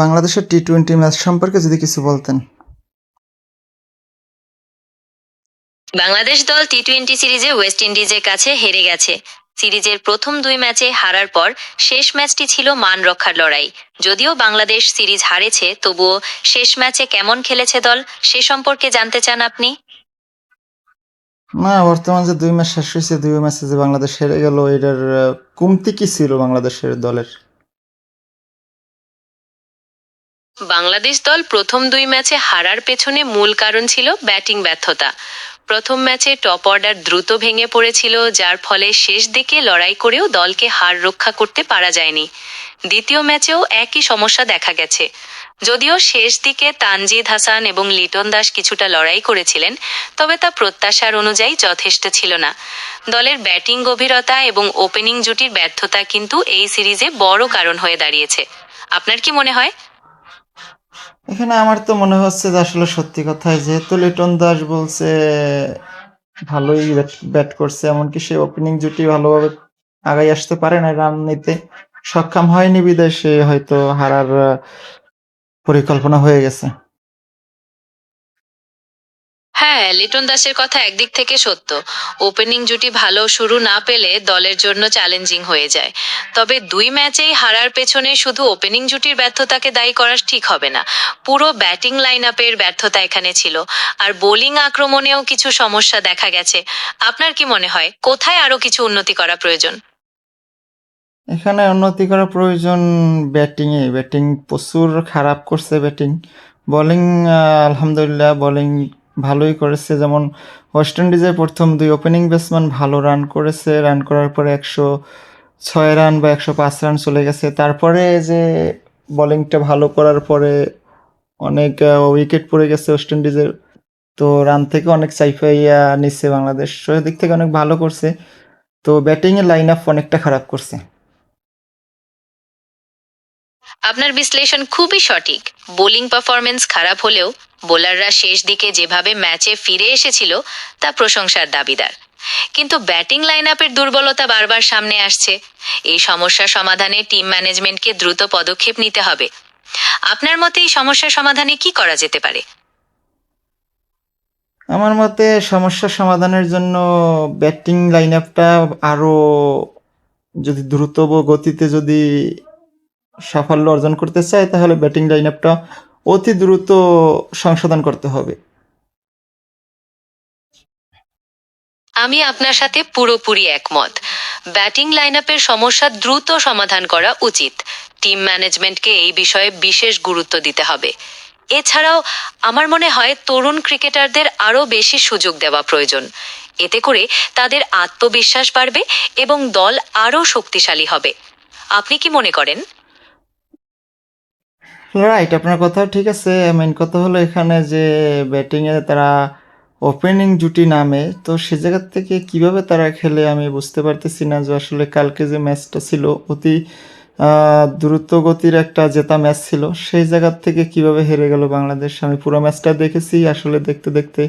বাংলাদেশের T twenty match সম্পর্কে যদি কিছু বলতেন। বাংলাদেশ দল টি টোয়েন্টি সিরিজে ওয়েস্ট ইন্ডিজের কাছে হেরে গেছে। সিরিজের প্রথম দুই ম্যাচে হারার পর শেষ ম্যাচটি ছিল মান রক্ষার লড়াই। যদিও বাংলাদেশ সিরিজ হারেছে তবুও শেষ ম্যাচে কেমন খেলেছে দল সে সম্পর্কে জানতে চান আপনি? না বর্তমান যে দুই ম্যাচ শেষ হয়েছে দুই ম্যাচে যে বাংলাদেশ হেরে গেল এটার কমতি কি ছিল বাংলাদেশের দলের? বাংলাদেশ দল প্রথম দুই ম্যাচে হারার পেছনে মূল কারণ ছিল ব্যাটিং ব্যর্থতা। প্রথম ম্যাচে টপ অর্ডার দ্রুত ভেঙে পড়েছিল, যার ফলে শেষ দিকে লড়াই করেও দলকে হার রক্ষা করতে পারা যায়নি। দ্বিতীয় ম্যাচেও একই সমস্যা দেখা গেছে। যদিও শেষ দিকে তানজিদ হাসান এবং লিটন দাস কিছুটা লড়াই করেছিলেন, তবে তা প্রত্যাশার অনুযায়ী যথেষ্ট ছিল না। দলের ব্যাটিং গভীরতা এবং ওপেনিং জুটির ব্যর্থতা কিন্তু এই সিরিজে বড় কারণ হয়ে দাঁড়িয়েছে। আপনার কি মনে হয়? এখানে আমার তো মনে হচ্ছে যে আসলে সত্যি কথাই, যেহেতু লিটন দাস বলছে, ভালোই ব্যাট করছে, এমনকি সে ওপেনিং জুটি ভালোভাবে আগাই আসতে পারে না রান নিতে। সক্ষম হয়নি বিদেশে, হয়তো হারার পরিকল্পনা হয়ে গেছে। হ্যাঁ লিটন দাসের কথা একদিক থেকে সত্য। ওপেনিং জুটি ভালো শুরু না পেলে দলের জন্য চ্যালেঞ্জিং হয়ে যায়। তবে দুই ম্যাচেই হারার পেছনে শুধু ওপেনিং জুটির ব্যর্থতাকে দায়ী করা ঠিক হবে না। পুরো ব্যাটিং লাইন আপের ব্যর্থতা এখানে ছিল। আর বোলিং আক্রমণেও কিছু সমস্যা দেখা গেছে। আপনার কি মনে হয়, কোথায় আরও কিছু উন্নতি করা প্রয়োজন? এখানে উন্নতি করা প্রয়োজন ব্যাটিংয়ে ব্যাটিং প্রচুর খারাপ করছে ব্যাটিং বোলিং আলহামদুলিল্লাহ বোলিং ভালোই করেছে। যেমন ওয়েস্ট ইন্ডিজের প্রথম দুই ওপেনিং ব্যাটসম্যান ভালো রান করেছে। রান করার পরে একশো ছয় রান বা একশো পাঁচ রান চলে গেছে। তারপরে যে বোলিংটা ভালো করার পরে অনেক উইকেট পড়ে গেছে ওয়েস্ট ইন্ডিজের তো রান থেকে অনেক চাইফাইয়া নিচ্ছে বাংলাদেশ। সেদিক থেকে অনেক ভালো করছে। তো ব্যাটিংয়ের লাইন আপ অনেকটা খারাপ করছে। আপনার বিশ্লেষণ খুবই সঠিক। বোলিং পারফরমেন্স খারাপ হলেও বোলাররা শেষ দিকে যেভাবে ম্যাচে ফিরে এসেছিল, তা প্রশংসার দাবিদার। কিন্তু ব্যাটিং লাইন আপের দুর্বলতা বারবার সামনে আসছে। এই সমস্যা সমাধানে টিম ম্যানেজমেন্টকে দ্রুত পদক্ষেপ নিতে হবে। আপনার মতে এই সমস্যা সমাধানে কি করা যেতে পারে? আমার মতে সমস্যা সমাধানের জন্য ব্যাটিং লাইন আপটা আরও যদি দ্রুত গতিতে যদি সাফল্য অর্জন করতে চায়, তাহলে ব্যাটিং লাইন আপটা অতি দ্রুত সংশোধন করতে হবে। আমি আপনার সাথে পুরোপুরি একমত। ব্যাটিং লাইন আপের সমস্যা দ্রুত সমাধান করা উচিত। টিম ম্যানেজমেন্টকে এই বিষয়ে বিশেষ গুরুত্ব দিতে হবে। এছাড়াও, আমার মনে হয় তরুণ ক্রিকেটারদের আরও বেশি সুযোগ দেওয়া প্রয়োজন। এতে করে তাদের আত্মবিশ্বাস বাড়বে এবং দল আরও শক্তিশালী হবে। আপনি কি মনে করেন? রাইট আপনার কথা ঠিক আছে। মেন কথা হলো এখানে যে ব্যাটিংয়ে তারা ওপেনিং জুটি নামে, তো সে জায়গার থেকে কীভাবে তারা খেলে আমি বুঝতে পারতেছি না যে আসলে কালকে যে ম্যাচটা ছিল, অতি দ্রুত গতির একটা জেতা ম্যাচ ছিল, সেই জায়গার থেকে কীভাবে হেরে গেল বাংলাদেশ? আমি পুরো ম্যাচটা দেখেছি, আসলে দেখতে দেখতে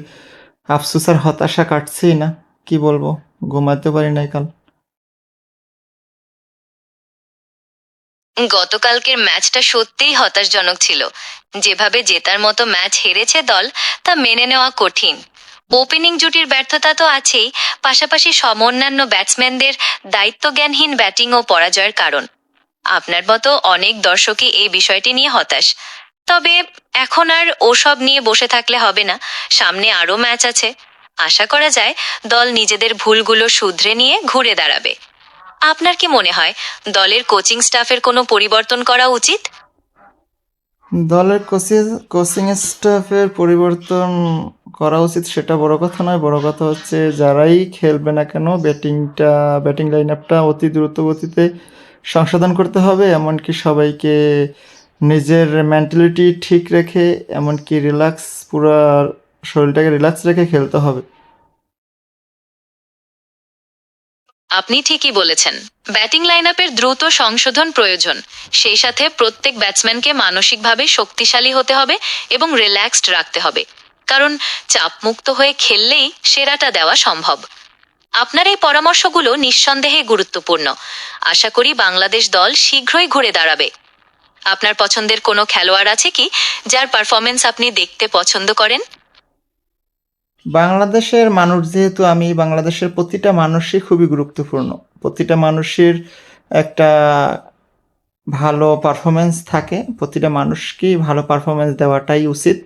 আফসোস আর হতাশা কাটছেই না। কি বলব? ঘুমাতে পারি নাই কাল। গতকালকের ম্যাচটা সত্যিই হতাশজনক ছিল। যেভাবে জেতার মতো ম্যাচ হেরেছে দল, তা মেনে নেওয়া কঠিন। ওপেনিং জুটির ব্যর্থতা তো আছেই, পাশাপাশি সম অন্যান্য ব্যাটসম্যানদের দায়িত্বজ্ঞানহীন ব্যাটিং ও পরাজয়ের কারণ। আপনার মতো অনেক দর্শকই এই বিষয়টি নিয়ে হতাশ। তবে এখন আর ওসব নিয়ে বসে থাকলে হবে না, সামনে আরও ম্যাচ আছে। আশা করা যায় দল নিজেদের ভুলগুলো শুধরে নিয়ে ঘুরে দাঁড়াবে। আপনার কি মনে হয়, দলের কোচিং স্টাফের কোনো পরিবর্তন করা উচিত? দলের কোচিং কোচিং স্টাফের পরিবর্তন করা উচিত সেটা বড় কথা নয়। বড় কথা হচ্ছে যারাই খেলবে না কেন ব্যাটিংটা ব্যাটিং লাইন আপটা অতি দ্রুত গতিতে সংশোধন করতে হবে। এমনকি সবাইকে নিজের মেন্টালিটি ঠিক রেখে, এমনকি রিল্যাক্স পুরো শরীরটাকে রিল্যাক্স রেখে খেলতে হবে। আপনি ঠিকই বলেছেন। ব্যাটিং লাইনআপের দ্রুত সংশোধন প্রয়োজন। সেই সাথে প্রত্যেক ব্যাটসম্যানকে মানসিকভাবে শক্তিশালী হতে হবে এবং রিল্যাক্সড রাখতে হবে। কারণ চাপমুক্ত হয়ে খেললেই সেরাটা দেওয়া সম্ভব। আপনার এই পরামর্শগুলো নিঃসন্দেহে গুরুত্বপূর্ণ। আশা করি বাংলাদেশ দল শীঘ্রই ঘুরে দাঁড়াবে। আপনার পছন্দের কোনো খেলোয়াড় আছে কি, যার পারফরমেন্স আপনি দেখতে পছন্দ করেন? বাংলাদেশের মানুষ যেহেতু আমি, বাংলাদেশের প্রতিটা মানুষই খুবই গুরুত্বপূর্ণ। প্রতিটা মানুষের একটা ভালো পারফরমেন্স থাকে। প্রতিটা মানুষকেই ভালো পারফরমেন্স দেওয়াটাই উচিত।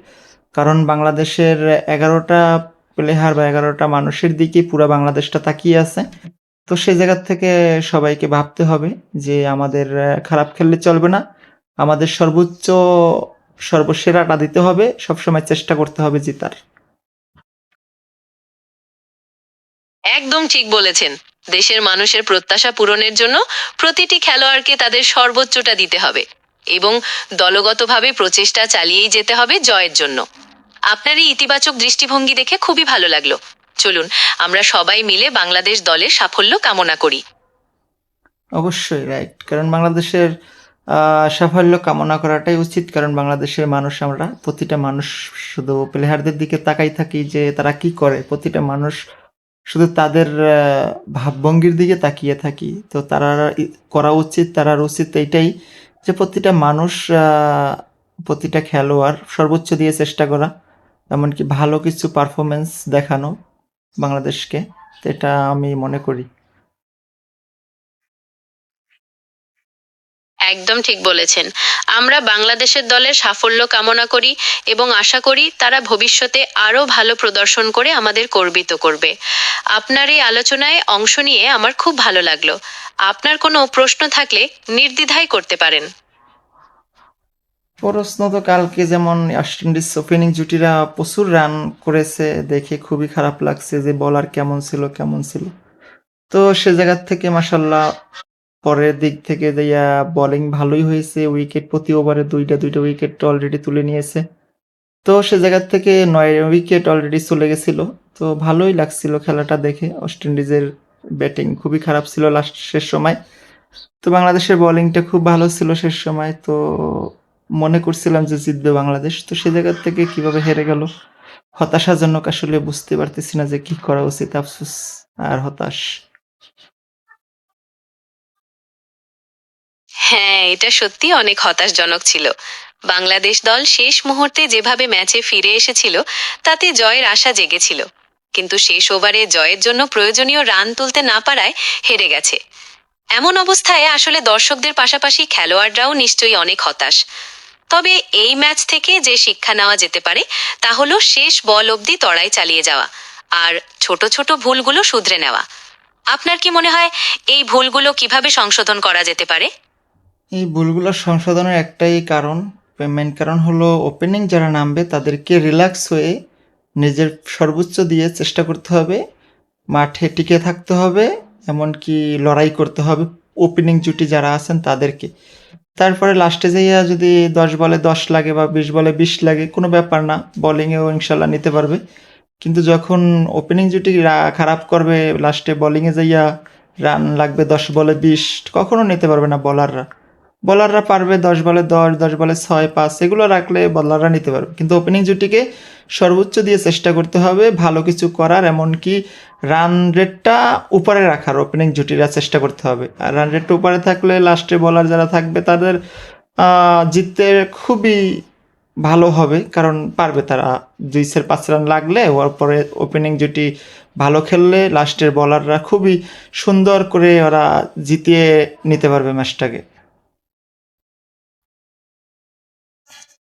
কারণ বাংলাদেশের এগারোটা প্লেয়ার বা এগারোটা মানুষের দিকে পুরো বাংলাদেশটা তাকিয়ে আছে। তো সেই জায়গার থেকে সবাইকে ভাবতে হবে যে আমাদের খারাপ খেললে চলবে না। আমাদের সর্বোচ্চ, সর্বসেরাটা দিতে হবে। সবসময় চেষ্টা করতে হবে জেতার। একদম ঠিক বলেছেন। দেশের মানুষের প্রত্যাশা পূরণের জন্য প্রতিটি খেলোয়াড়কে তাদের সর্বোচ্চটা দিতে হবে এবং দলগতভাবে প্রচেষ্টা চালিয়েই যেতে হবে জয়ের জন্য। আপনার এই ইতিবাচক দৃষ্টিভঙ্গি দেখে খুবই ভালো লাগল। চলুন, আমরা সবাই মিলে বাংলাদেশ দলের সাফল্য কামনা করি। অবশ্যই রাইট কারণ বাংলাদেশের সাফল্য কামনা করাটাই উচিত। কারণ বাংলাদেশের মানুষ, আমরা প্রতিটা মানুষ শুধু প্লেয়ারদের দিকে তাকাই থাকি যে তারা কি করে। প্রতিটা মানুষ শুধু তাদের ভাবভঙ্গির দিকে তাকিয়ে থাকি। তো তারা করা উচিত, তারা উচিত এইটাই যে প্রতিটা মানুষ প্রতিটা খেলোয়াড় সর্বোচ্চ দিয়ে চেষ্টা করা, এমনকি ভালো কিছু পারফরমেন্স দেখানো বাংলাদেশকে। এটা আমি মনে করি। একদম ঠিক বলেছেন। আমরা বাংলাদেশের দলের সাফল্য কামনা করি এবং আশা করি তারা ভবিষ্যতে আরও ভালো প্রদর্শন করে আমাদের গর্বিত করবে। আপনার এই আলোচনায় অংশ নিয়ে আমার খুব ভালো লাগল। আপনার কোনো প্রশ্ন থাকলে নির্দ্বিধায় করতে পারেন। প্রশ্ন তো কালকে যেমন ওয়েস্ট ইন্ডিজ ওপেনিং জুটিরা প্রচুর রান করেছে, দেখে খুবই খারাপ লাগছে যে বলার কেমন ছিল কেমন ছিল। তো সে জায়গার থেকে মাসাল্লাহ পরের দিক থেকে দেয়া বোলিং ভালোই হয়েছে। উইকেট প্রতি ওভারে দুইটা দুইটা উইকেট অলরেডি তুলে নিয়েছে। তো সে জায়গার থেকে নয় উইকেট অলরেডি চলে গেছিল। তো ভালোই লাগছিল খেলাটা দেখে। ওয়েস্ট ইন্ডিজের ব্যাটিং খুবই খারাপ ছিল লাস্ট শেষ সময়। তো বাংলাদেশের বোলিংটা খুব ভালো ছিল শেষ সময়। তো মনে করছিলাম যে জিতবে বাংলাদেশ। তো সে জায়গা থেকে কীভাবে হেরে গেল? হতাশাজনক আসলে বুঝতে পারতেছি না যে কি করা উচিত। আফসোস আর হতাশ। হ্যাঁ এটা সত্যি অনেক হতাশজনক ছিল। বাংলাদেশ দল শেষ মুহূর্তে যেভাবে ম্যাচে ফিরে এসেছিল, তাতে জয়ের আশা জেগেছিল। কিন্তু শেষ ওভারে জয়ের জন্য প্রয়োজনীয় রান তুলতে না পারায় হেরে গেছে। এমন অবস্থায় আসলে দর্শকদের পাশাপাশি খেলোয়াড়রাও নিশ্চয়ই অনেক হতাশ। তবে এই ম্যাচ থেকে যে শিক্ষা নেওয়া যেতে পারে, তা হলো শেষ বল অবধি তড়াই চালিয়ে যাওয়া আর ছোট ছোট ভুলগুলো শুধরে নেওয়া। আপনার কি মনে হয়, এই ভুলগুলো কীভাবে সংশোধন করা যেতে পারে? এই ভুলগুলো সংশোধনের একটাই কারণ মেন কারণ হলো ওপেনিং যারা নামবে তাদেরকে রিল্যাক্স হয়ে নিজের সর্বোচ্চ দিয়ে চেষ্টা করতে হবে, মাঠে টিকে থাকতে হবে, এমনকি লড়াই করতে হবে ওপেনিং জুটি যারা আছেন তাদেরকে। তারপরে লাস্টে যাইয়া যদি দশ বলে দশ লাগে বা বিশ বলে বিশ লাগে, কোনো ব্যাপার না বোলিংয়েও ইনশাল্লাহ নিতে পারবে। কিন্তু যখন ওপেনিং জুটি খারাপ করবে লাস্টে বোলিংয়ে যাইয়া রান লাগবে দশ বলে বিশ, কখনো নিতে পারবে না বলাররা বলাররা পারবে দশ বলে দশ দশ বলে ছয়, পাঁচ, এগুলো রাখলে বলাররা নিতে পারবে। কিন্তু ওপেনিং জুটিকে সর্বোচ্চ দিয়ে চেষ্টা করতে হবে ভালো কিছু করার, এমনকি রান রেটটা উপরে রাখার ওপেনিং জুটিরা চেষ্টা করতে হবে। আর রান রেটটা উপরে থাকলে লাস্টে বলার যারা থাকবে তাদের জিততে খুবই ভালো হবে, কারণ পারবে তারা। দুই সের পাঁচ রান লাগলে ওর পরে ওপেনিং জুটি ভালো খেললে লাস্টের বলাররা খুবই সুন্দর করে ওরা জিতিয়ে নিতে পারবে ম্যাচটাকে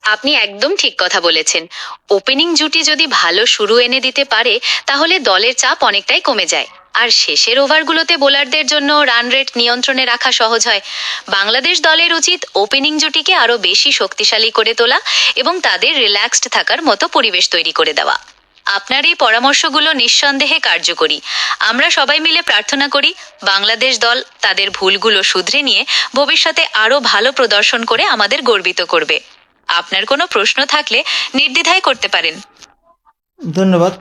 আপনি একদম ঠিক কথা বলেছেন। ওপেনিং জুটি যদি ভালো শুরু এনে দিতে পারে, তাহলে দলের চাপ অনেকটাই কমে যায়। আর শেষের ওভারগুলোতে বোলারদের জন্য রান রেট নিয়ন্ত্রণে রাখা সহজ হয়। বাংলাদেশ দলের উচিত ওপেনিং জুটিকে আরও বেশি শক্তিশালী করে তোলা এবং তাদের রিল্যাক্সড থাকার মতো পরিবেশ তৈরি করে দেওয়া। আপনার এই পরামর্শগুলো নিঃসন্দেহে কার্যকরী। আমরা সবাই মিলে প্রার্থনা করি, বাংলাদেশ দল তাদের ভুলগুলো শুধরে নিয়ে ভবিষ্যতে আরও ভালো প্রদর্শন করে আমাদের গর্বিত করবে। আপনার কোনো প্রশ্ন থাকলে নির্দ্বিধায় করতে পারেন। ধন্যবাদ